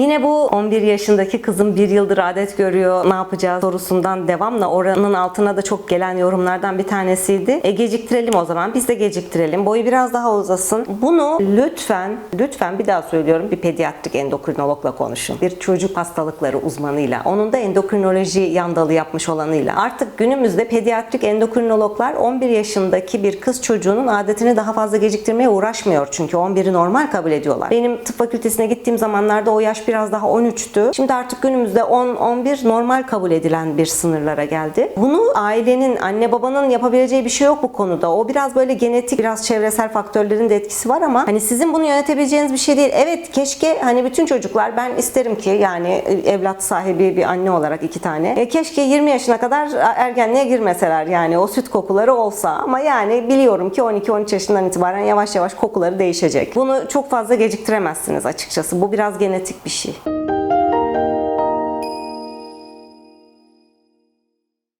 Yine bu 11 yaşındaki kızım bir yıldır adet görüyor ne yapacağız sorusundan devamla oranın altına da çok gelen yorumlardan bir tanesiydi. E geciktirelim o zaman biz de geciktirelim. Boyu biraz daha uzasın. Bunu lütfen lütfen bir daha söylüyorum bir pediatrik endokrinologla konuşun. Bir çocuk hastalıkları uzmanıyla. Onun da endokrinoloji yan dalı yapmış olanıyla. Artık günümüzde pediatrik endokrinologlar 11 yaşındaki bir kız çocuğunun adetini daha fazla geciktirmeye uğraşmıyor. Çünkü 11'i normal kabul ediyorlar. Benim tıp fakültesine gittiğim zamanlarda o yaş biraz daha 13'tü. Şimdi artık günümüzde 10-11 normal kabul edilen bir sınırlara geldi. Bunu ailenin, anne babanın yapabileceği bir şey yok bu konuda. O biraz böyle genetik, biraz çevresel faktörlerin de etkisi var ama hani sizin bunu yönetebileceğiniz bir şey değil. Evet keşke hani bütün çocuklar ben isterim ki yani evlat sahibi bir anne olarak iki tane. e, keşke 20 yaşına kadar ergenliğe girmeseler yani o süt kokuları olsa ama yani biliyorum ki 12-13 yaşından itibaren yavaş yavaş kokuları değişecek. Bunu çok fazla geciktiremezsiniz açıkçası. Bu biraz genetik bir şey.